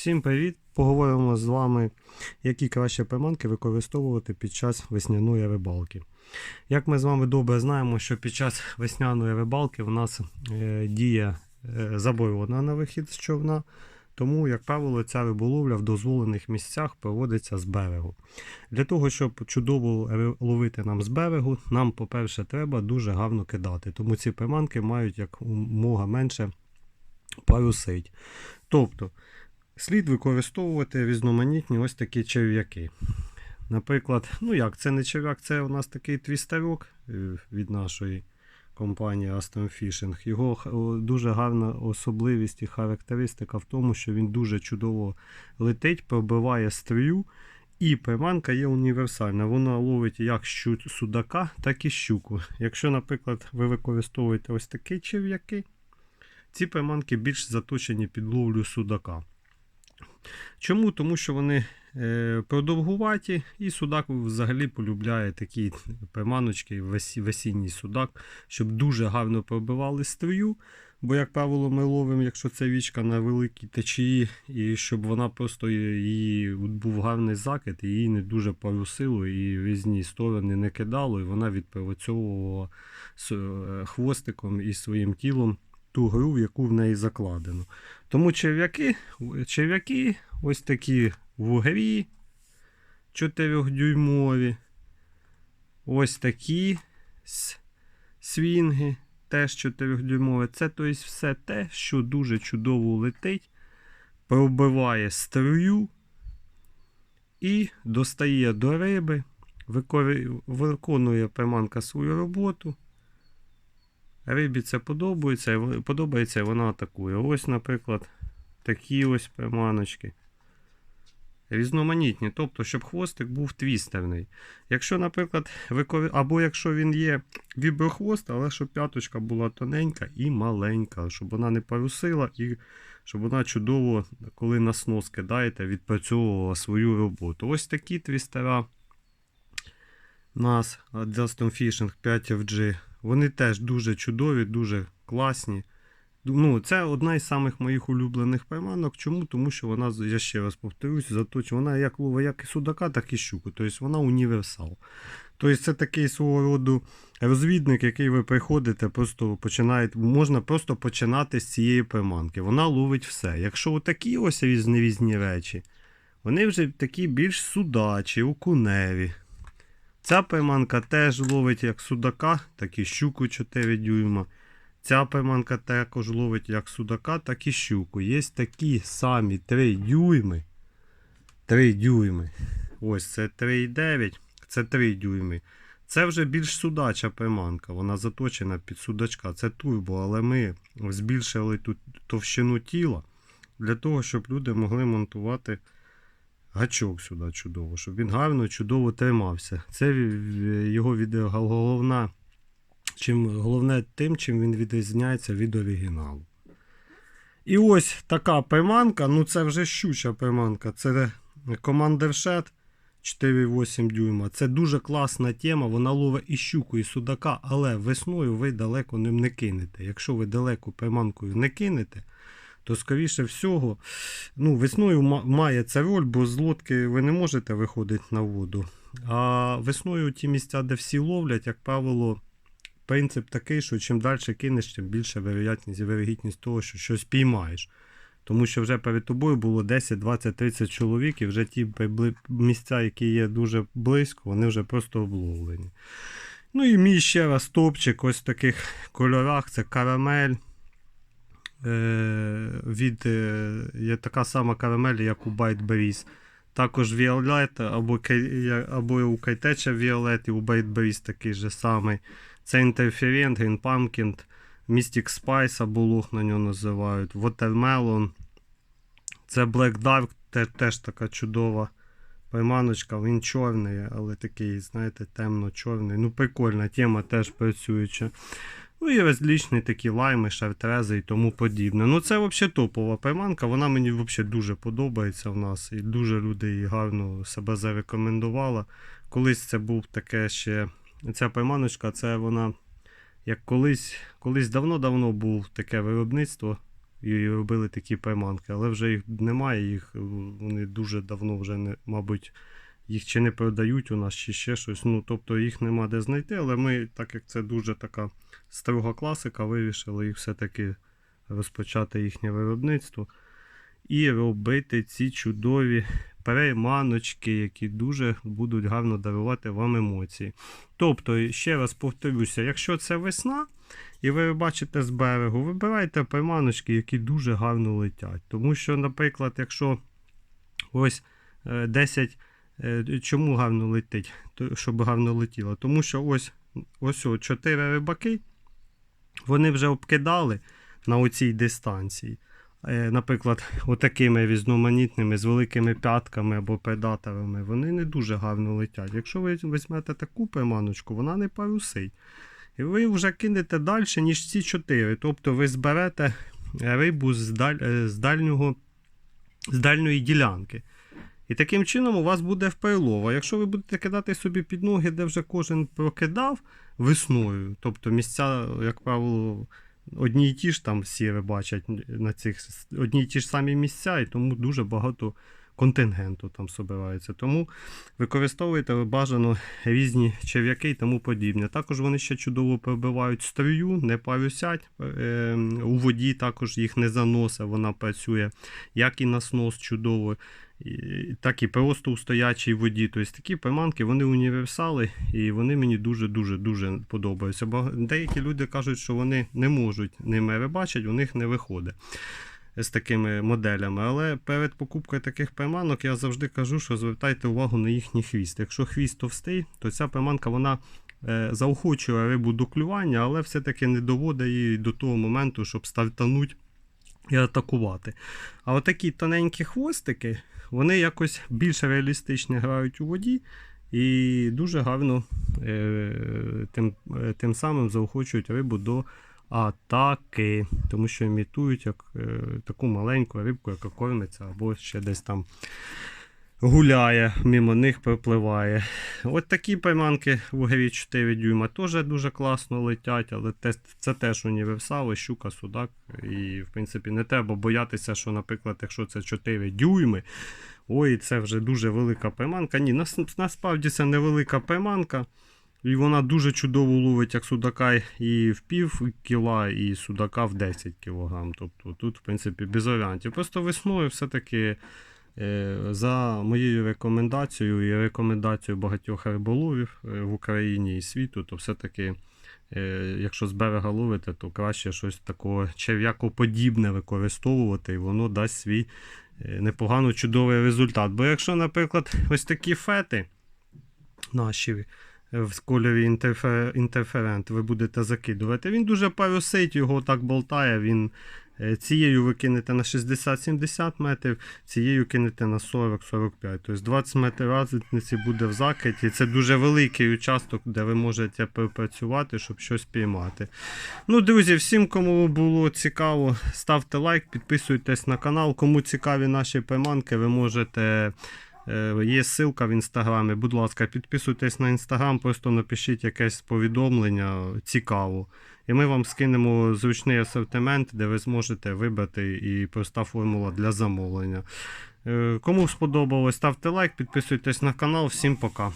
Всім привіт! Поговоримо з вами, які краще приманки використовувати під час весняної рибалки. Як ми з вами добре знаємо, що під час весняної рибалки в нас е, діє е, заборона на вихід з човна, тому, як правило, ця риболовля в дозволених місцях проводиться з берегу. Для того, щоб чудово ловити нам з берегу, нам, по-перше, треба дуже гарно кидати. Тому ці приманки мають як мога менше парусить. Тобто, слід використовувати різноманітні ось такі черв'яки. Наприклад, ну як, це не черв'як, це у нас такий твістерок е, від нашої компанії Aston Fishing. Його дуже гарна особливість і характеристика в тому, що він дуже чудово летить, пробиває стрію. І приманка є універсальна. Вона ловить як судака, так і щуку. Якщо, наприклад, ви використовуєте ось такі черв'яки, ці приманки більш заточені під ловлю судака. Чому? Тому що вони е, продовгуваті, і судак взагалі полюбляє такі приманочки, весінній судак, щоб дуже гарно пробивали струю. Бо, як правило, ми ловимо, якщо це вічка на великій течії, і щоб вона просто її був гарний закид, її не дуже парусило, і різні сторони не кидало, і вона відпрацьовувала е, хвостиком і своїм тілом ту гру, в яку в неї закладено. Тому черв'яки, черв'яки ось такі вугрі 4-дюймові. Ось такі свінги, теж 4-дюймові. Це тобто, все те, що дуже чудово летить, пробиває струю і достає до риби, виконує приманка свою роботу. Рибі це подобається, подобається, і вона атакує. Ось, наприклад, такі ось приманочки. Різноманітні, тобто, щоб хвостик був твістерний. Якщо, наприклад, викори... або якщо він є віброхвост, але щоб п'яточка була тоненька і маленька, щоб вона не парусила і щоб вона чудово, коли на снос кидаєте, відпрацьовувала свою роботу. Ось такі твістера нас Justin Fishing 5FG. Вони теж дуже чудові, дуже класні. Ну, це одна із самих моїх улюблених приманок. Чому? Тому що вона, я ще раз повторюсь, заточена. Вона як ловить як і судака, так і щуку. Тобто вона універсал. Тобто це такий свого роду розвідник, який ви приходите, просто починаєте, можна просто починати з цієї приманки. Вона ловить все. Якщо отакі ось різні різні речі, вони вже такі більш судачі, окуневі. Ця приманка теж ловить як судака, так і щуку 4 дюйма. Ця приманка також ловить як судака, так і щуку. Є такі самі 3 дюйми. 3 дюйми. Ось це 3,9, це 3 дюйми. Це вже більш судача приманка. Вона заточена під судачка. Це турбо, але ми збільшили тут товщину тіла для того, щоб люди могли монтувати гачок сюди чудово, щоб він гарно, чудово тримався. Це його від головна, чим, головне тим, чим він відрізняється від оригіналу. І ось така приманка, ну це вже щуча приманка. Це Shed 4,8 дюйма. Це дуже класна тема. Вона ловить і щуку, і судака, але весною ви далеко ним не кинете. Якщо ви далеко приманкою не кинете, то скоріше всього, ну, весною має це роль, бо з лодки ви не можете виходити на воду. А весною ті місця, де всі ловлять, як правило, принцип такий, що чим далі кинеш, тим більше вероятність, і вирогідність того, що щось піймаєш. Тому що вже перед тобою було 10, 20, 30 чоловік, і вже ті місця, які є дуже близько, вони вже просто обловлені. Ну і мій ще раз топчик ось в таких кольорах: це карамель. Е, від, е, є така сама карамель, як у Byte Breeze. Також Violet або, або у Кайтеча Violet і у Byte Breeze такий же самий. Це Interferent, Green Pumpkin, Mystic Spice або лох на нього називають. Watermelon. Це Black Dark, теж така чудова приманочка. Він чорний, але такий, знаєте, темно-чорний. Ну, прикольна тема теж працююча. Ну і розлічні такі лайми, шартрези і тому подібне. Ну це взагалі топова приманка. Вона мені взагалі дуже подобається в нас. І дуже люди її гарно себе зарекомендували. Колись це був таке ще. Ця приманочка, це вона як колись, колись давно-давно був таке виробництво і робили такі приманки, але вже їх немає, їх вони дуже давно вже не, мабуть, їх чи не продають у нас, чи ще щось. Ну, тобто їх нема де знайти, але ми, так як це дуже така строга класика, вирішили їх все-таки розпочати їхнє виробництво і робити ці чудові переманочки, які дуже будуть гарно дарувати вам емоції. Тобто, ще раз повторюся, якщо це весна, і ви бачите з берегу, вибирайте приманочки, які дуже гарно летять. Тому що, наприклад, якщо ось е, 10, е, чому гарно летить, щоб гарно летіло? Тому що ось ось о, 4 рибаки, вони вже обкидали на оцій дистанції. Е, Наприклад, отакими різноманітними з великими п'ятками або предаторами, вони не дуже гарно летять. Якщо ви візьмете таку приманочку, вона не парусить. І ви вже кинете далі, ніж ці чотири. Тобто ви зберете рибу з, даль, е, з, дальнього, з дальньої ділянки. І таким чином у вас буде вперлов. А якщо ви будете кидати собі під ноги, де вже кожен прокидав весною, тобто місця, як правило, одні й ті ж там всі ви бачать на цих одні й ті ж самі місця, і тому дуже багато контингенту там собирається. Тому використовуйте бажано різні черв'яки і тому подібне. Також вони ще чудово пробивають струю, не парусять е, у воді, також їх не заносить, вона працює, як і на снос чудово, так і просто у стоячій воді. Тобто такі приманки, вони універсали, і вони мені дуже-дуже дуже подобаються. Бо деякі люди кажуть, що вони не можуть ними рибачити, у них не виходить з такими моделями. Але перед покупкою таких приманок я завжди кажу, що звертайте увагу на їхній хвіст. Якщо хвіст товстий, то ця приманка вона е, заохочує рибу до клювання, але все-таки не доводить її до того моменту, щоб стартануть і атакувати. А отакі тоненькі хвостики, вони якось більш реалістично грають у воді. І дуже гарно е, тим, е, тим самим заохочують рибу до атаки, тому що імітують як, е, таку маленьку рибку, яка кормиться, або ще десь там гуляє, мимо них пропливає. От такі приманки в угрі 4 дюйма теж дуже класно летять, але це теж універсали, щука, судак. І, в принципі, не треба боятися, що, наприклад, якщо це 4 дюйми, ой, це вже дуже велика приманка. Ні, нас, насправді це невелика приманка. І вона дуже чудово ловить як судака і в пів кіла, і судака в 10 кг. Тобто тут, в принципі, без варіантів. Просто весною все-таки за моєю рекомендацією і рекомендацією багатьох риболовів е, в Україні і світу, то все-таки, е, якщо з берега ловите, то краще щось такого черв'якоподібне використовувати, і воно дасть свій е, непогано чудовий результат. Бо якщо, наприклад, ось такі фети наші в кольорі інтерфе- інтерферент ви будете закидувати. Він дуже парусить, його так болтає. Він е, цією ви кинете на 60-70 метрів, цією кинете на 40-45. Тобто 20 метрів разниці буде в закиті. Це дуже великий участок, де ви можете працювати, щоб щось піймати. Ну, друзі, всім, кому було цікаво, ставте лайк, підписуйтесь на канал. Кому цікаві наші приманки, ви можете. Е, Є ссылка в інстаграмі. Будь ласка, підписуйтесь на інстаграм, просто напишіть якесь повідомлення цікаво. І ми вам скинемо зручний асортимент, де ви зможете вибрати і проста формула для замовлення. Е, Кому сподобалось, ставте лайк, підписуйтесь на канал. Всім пока.